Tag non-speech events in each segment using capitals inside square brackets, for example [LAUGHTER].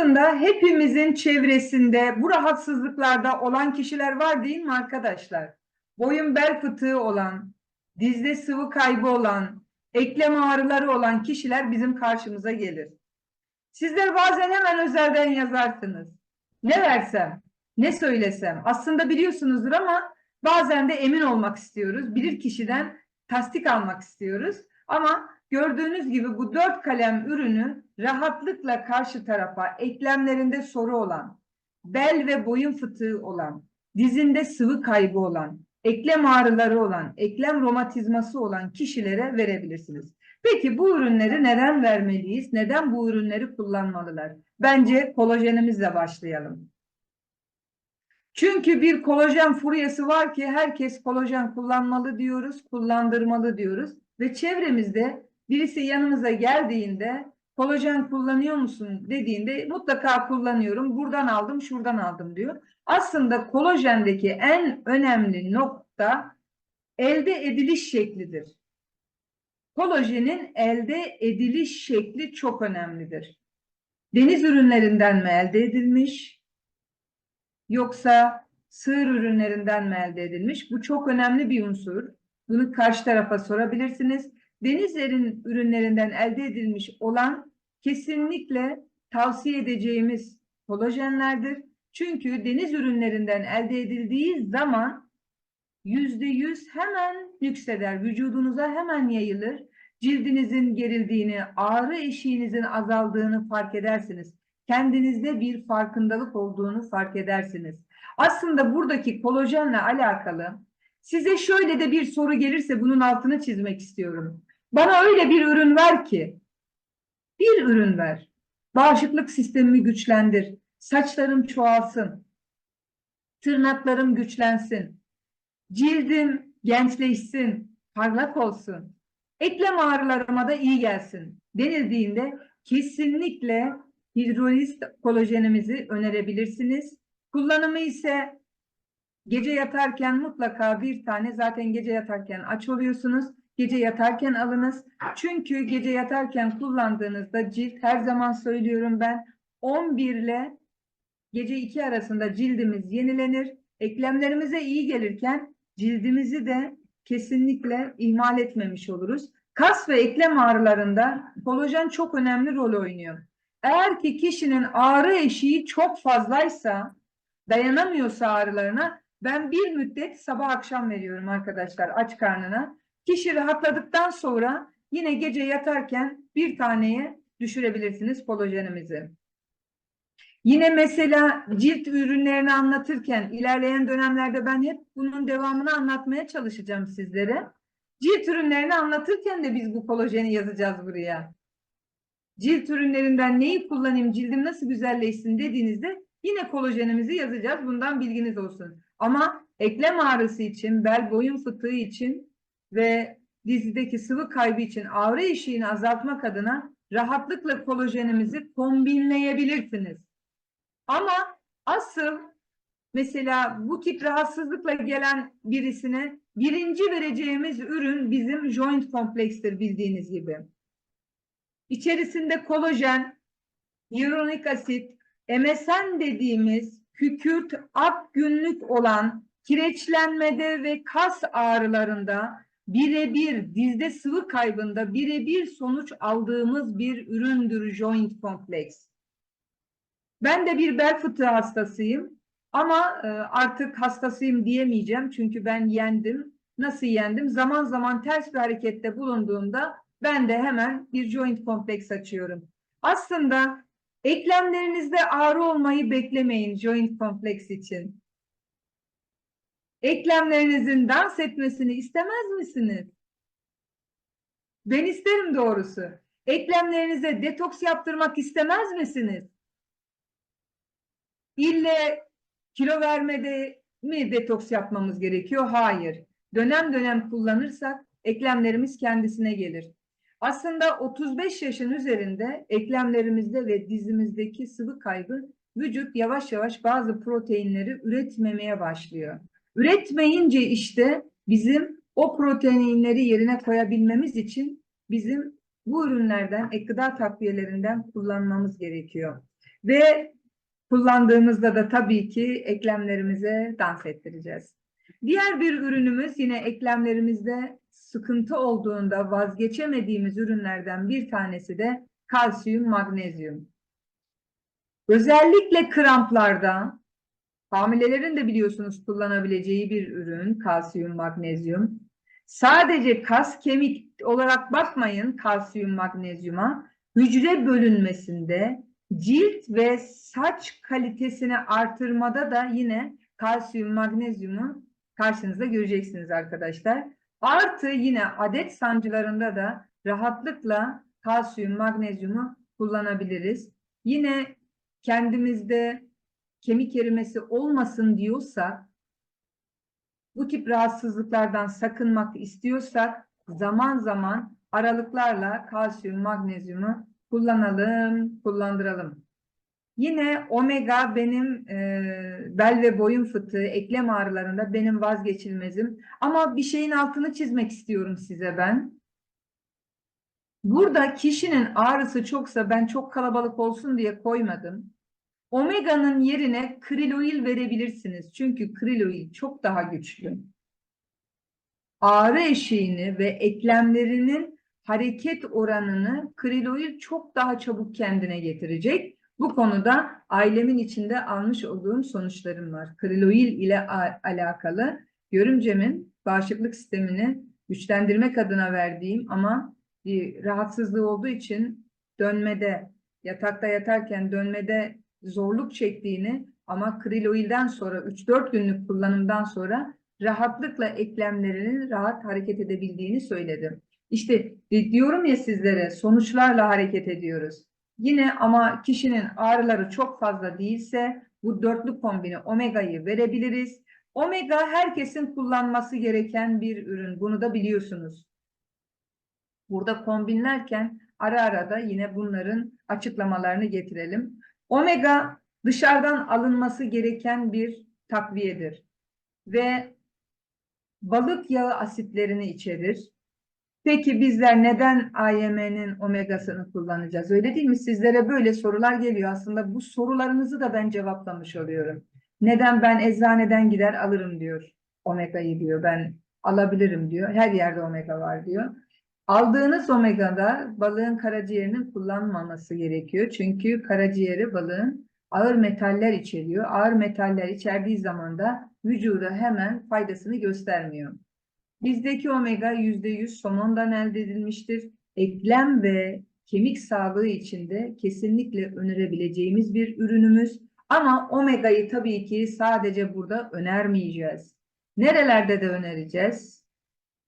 Aslında hepimizin çevresinde bu rahatsızlıklarda olan kişiler var değil mi arkadaşlar? Boyun bel fıtığı olan, dizde sıvı kaybı olan, eklem ağrıları olan kişiler bizim karşımıza gelir. Sizler bazen hemen özelden yazarsınız. Ne versem, ne söylesem. Aslında biliyorsunuzdur ama bazen de emin olmak istiyoruz. Bilir kişiden tasdik almak istiyoruz. Ama gördüğünüz gibi bu dört kalem ürünü rahatlıkla karşı tarafa eklemlerinde soru olan, bel ve boyun fıtığı olan, dizinde sıvı kaybı olan, eklem ağrıları olan, eklem romatizması olan kişilere verebilirsiniz. Peki bu ürünleri neden vermeliyiz? Neden bu ürünleri kullanmalılar? Bence kolajenimizle başlayalım. Çünkü bir kolajen furyası var ki herkes kolajen kullanmalı diyoruz, kullandırmalı diyoruz. Ve çevremizde birisi yanımıza geldiğinde kolajen kullanıyor musun dediğinde mutlaka kullanıyorum, buradan aldım, şuradan aldım diyor. Aslında kolajendeki en önemli nokta elde ediliş şeklidir. Kolajenin elde ediliş şekli çok önemlidir. Deniz ürünlerinden mi elde edilmiş? Yoksa sığır ürünlerinden mi elde edilmiş? Bu çok önemli bir unsur. Bunu karşı tarafa sorabilirsiniz. Deniz ürün- ürünlerinden elde edilmiş olan kesinlikle tavsiye edeceğimiz kolajenlerdir. Çünkü deniz ürünlerinden elde edildiği zaman yüzde yüz hemen nükseder, vücudunuza hemen yayılır. Cildinizin gerildiğini, ağrı eşiğinizin azaldığını fark edersiniz. Kendinizde bir farkındalık olduğunu fark edersiniz. Aslında buradaki kolajenle alakalı size şöyle de bir soru gelirse bunun altını çizmek istiyorum. Bana öyle bir ürün ver ki, bir ürün ver. Bağışıklık sistemimi güçlendir. Saçlarım çoğalsın. Tırnaklarım güçlensin. Cildim gençleşsin, parlak olsun. Eklem ağrılarıma da iyi gelsin denildiğinde kesinlikle hidroliz kolajenimizi önerebilirsiniz. Kullanımı ise gece yatarken mutlaka bir tane zaten gece yatarken aç oluyorsunuz. Gece yatarken alınız. Çünkü gece yatarken kullandığınızda cilt her zaman söylüyorum ben 11 ile gece 2 arasında cildimiz yenilenir. Eklemlerimize iyi gelirken cildimizi de kesinlikle ihmal etmemiş oluruz. Kas ve eklem ağrılarında kolajen çok önemli rol oynuyor. Eğer ki kişinin ağrı eşiği çok fazlaysa, dayanamıyorsa ağrılarına ben bir müddet sabah akşam veriyorum arkadaşlar aç karnına. Kişi rahatladıktan sonra yine gece yatarken bir taneye düşürebilirsiniz kolajenimizi. Yine mesela cilt ürünlerini anlatırken ilerleyen dönemlerde ben hep bunun devamını anlatmaya çalışacağım sizlere. Cilt ürünlerini anlatırken de biz bu kolajeni yazacağız buraya. Cilt ürünlerinden neyi kullanayım, cildim nasıl güzelleşsin dediğinizde yine kolajenimizi yazacağız. Bundan bilginiz olsun. Ama eklem ağrısı için, bel boyun fıtığı için ve dizideki sıvı kaybı için ağrı eşiğini azaltmak adına rahatlıkla kolajenimizi kombinleyebilirsiniz. Ama asıl mesela bu tip rahatsızlıkla gelen birisine birinci vereceğimiz ürün bizim joint komplekstir bildiğiniz gibi. İçerisinde kolajen, hyaluronik asit, MSN dediğimiz kükürt ak günlük olan kireçlenmede ve kas ağrılarında birebir dizde sıvı kaybında birebir sonuç aldığımız bir üründür joint kompleks. Ben de bir bel fıtığı hastasıyım ama e, artık hastasıyım diyemeyeceğim çünkü ben yendim. Nasıl yendim? Zaman zaman ters bir harekette bulunduğumda ben de hemen bir joint kompleks açıyorum. Aslında eklemlerinizde ağrı olmayı beklemeyin joint kompleks için. Eklemlerinizin dans etmesini istemez misiniz? Ben isterim doğrusu. Eklemlerinize detoks yaptırmak istemez misiniz? İlle kilo vermede mi detoks yapmamız gerekiyor? Hayır. Dönem dönem kullanırsak eklemlerimiz kendisine gelir. Aslında 35 yaşın üzerinde eklemlerimizde ve dizimizdeki sıvı kaybı vücut yavaş yavaş bazı proteinleri üretmemeye başlıyor. Üretmeyince işte bizim o proteinleri yerine koyabilmemiz için bizim bu ürünlerden, ek gıda takviyelerinden kullanmamız gerekiyor. Ve kullandığımızda da tabii ki eklemlerimize dans ettireceğiz. Diğer bir ürünümüz yine eklemlerimizde sıkıntı olduğunda vazgeçemediğimiz ürünlerden bir tanesi de kalsiyum, magnezyum. Özellikle kramplarda hamilelerin de biliyorsunuz kullanabileceği bir ürün kalsiyum, magnezyum. Sadece kas kemik olarak bakmayın kalsiyum, magnezyuma. Hücre bölünmesinde cilt ve saç kalitesini artırmada da yine kalsiyum, magnezyumu karşınızda göreceksiniz arkadaşlar. Artı yine adet sancılarında da rahatlıkla kalsiyum, magnezyumu kullanabiliriz. Yine kendimizde kemik erimesi olmasın diyorsak, bu tip rahatsızlıklardan sakınmak istiyorsak zaman zaman aralıklarla kalsiyum, magnezyumu kullanalım, kullandıralım. Yine omega benim e, bel ve boyun fıtığı, eklem ağrılarında benim vazgeçilmezim. Ama bir şeyin altını çizmek istiyorum size ben. Burada kişinin ağrısı çoksa ben çok kalabalık olsun diye koymadım. Omega'nın yerine kriloil verebilirsiniz. Çünkü kriloil çok daha güçlü. Ağrı eşiğini ve eklemlerinin hareket oranını kriloil çok daha çabuk kendine getirecek. Bu konuda ailemin içinde almış olduğum sonuçlarım var. Kriloil ile alakalı görümcemin bağışıklık sistemini güçlendirmek adına verdiğim ama bir rahatsızlığı olduğu için dönmede, yatakta yatarken dönmede zorluk çektiğini ama kriloilden sonra 3-4 günlük kullanımdan sonra rahatlıkla eklemlerinin rahat hareket edebildiğini söyledim. İşte diyorum ya sizlere sonuçlarla hareket ediyoruz. Yine ama kişinin ağrıları çok fazla değilse bu dörtlü kombini omegayı verebiliriz. Omega herkesin kullanması gereken bir ürün. Bunu da biliyorsunuz. Burada kombinlerken ara ara da yine bunların açıklamalarını getirelim. Omega dışarıdan alınması gereken bir takviyedir. Ve balık yağı asitlerini içerir. Peki bizler neden AYM'nin omegasını kullanacağız? Öyle değil mi? Sizlere böyle sorular geliyor. Aslında bu sorularınızı da ben cevaplamış oluyorum. Neden ben eczaneden gider alırım diyor. Omega'yı diyor. Ben alabilirim diyor. Her yerde omega var diyor. Aldığınız omegada balığın karaciğerinin kullanmaması gerekiyor. Çünkü karaciğeri balığın ağır metaller içeriyor. Ağır metaller içerdiği zaman da vücuda hemen faydasını göstermiyor. Bizdeki omega %100 somondan elde edilmiştir. Eklem ve kemik sağlığı için de kesinlikle önerebileceğimiz bir ürünümüz. Ama omegayı tabii ki sadece burada önermeyeceğiz. Nerelerde de önereceğiz?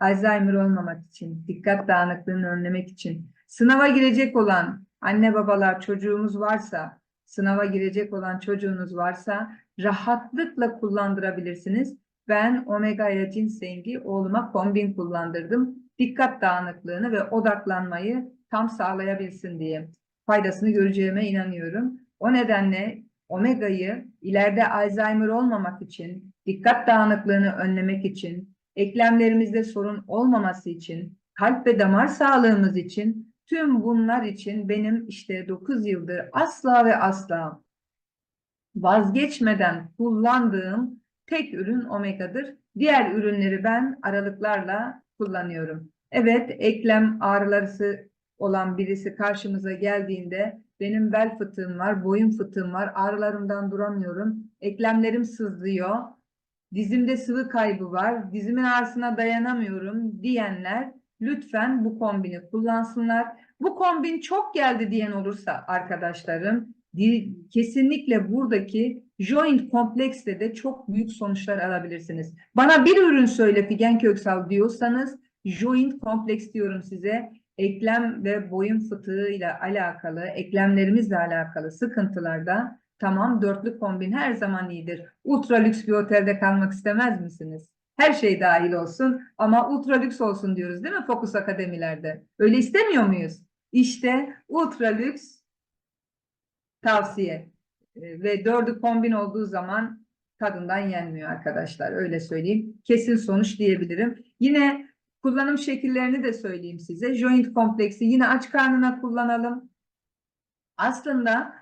Alzheimer olmamak için, dikkat dağınıklığını önlemek için, sınava girecek olan anne babalar çocuğumuz varsa, sınava girecek olan çocuğunuz varsa rahatlıkla kullandırabilirsiniz. Ben omega ile ginsengi oğluma kombin kullandırdım. Dikkat dağınıklığını ve odaklanmayı tam sağlayabilsin diye. Faydasını göreceğime inanıyorum. O nedenle omegayı ileride Alzheimer olmamak için, dikkat dağınıklığını önlemek için, eklemlerimizde sorun olmaması için, kalp ve damar sağlığımız için, tüm bunlar için benim işte 9 yıldır asla ve asla vazgeçmeden kullandığım tek ürün omega'dır. Diğer ürünleri ben aralıklarla kullanıyorum. Evet, eklem ağrıları olan birisi karşımıza geldiğinde benim bel fıtığım var, boyun fıtığım var, ağrılarımdan duramıyorum, eklemlerim sızlıyor, dizimde sıvı kaybı var, dizimin ağrısına dayanamıyorum diyenler lütfen bu kombini kullansınlar. Bu kombin çok geldi diyen olursa arkadaşlarım kesinlikle buradaki joint komplekste de çok büyük sonuçlar alabilirsiniz. Bana bir ürün söyle Figen Köksal diyorsanız joint kompleks diyorum size. Eklem ve boyun fıtığı ile alakalı, eklemlerimizle alakalı sıkıntılarda tamam dörtlü kombin her zaman iyidir. Ultra lüks bir otelde kalmak istemez misiniz? Her şey dahil olsun ama ultra lüks olsun diyoruz değil mi Fokus Akademilerde? Öyle istemiyor muyuz? İşte ultra lüks tavsiye. E, ve dördü kombin olduğu zaman tadından yenmiyor arkadaşlar. Öyle söyleyeyim. Kesin sonuç diyebilirim. Yine kullanım şekillerini de söyleyeyim size. Joint kompleksi yine aç karnına kullanalım. Aslında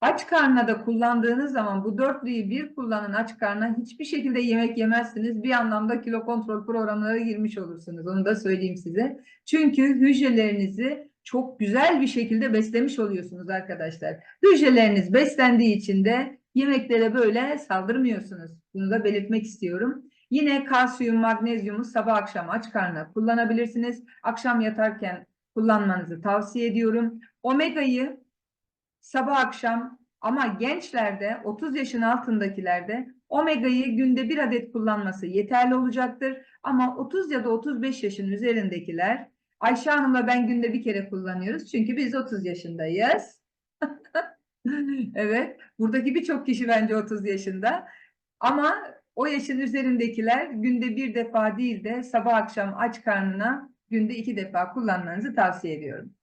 Aç karnına da kullandığınız zaman bu dörtlüyü bir kullanın aç karnına hiçbir şekilde yemek yemezsiniz. Bir anlamda kilo kontrol programına girmiş olursunuz. Onu da söyleyeyim size. Çünkü hücrelerinizi çok güzel bir şekilde beslemiş oluyorsunuz arkadaşlar. Hücreleriniz beslendiği için de yemeklere böyle saldırmıyorsunuz. Bunu da belirtmek istiyorum. Yine kalsiyum, magnezyumu sabah akşam aç karnına kullanabilirsiniz. Akşam yatarken kullanmanızı tavsiye ediyorum. Omega'yı sabah akşam ama gençlerde 30 yaşın altındakilerde omega'yı günde bir adet kullanması yeterli olacaktır. Ama 30 ya da 35 yaşın üzerindekiler Ayşe Hanım'la ben günde bir kere kullanıyoruz. Çünkü biz 30 yaşındayız. [LAUGHS] evet. Buradaki birçok kişi bence 30 yaşında. Ama o yaşın üzerindekiler günde bir defa değil de sabah akşam aç karnına günde iki defa kullanmanızı tavsiye ediyorum.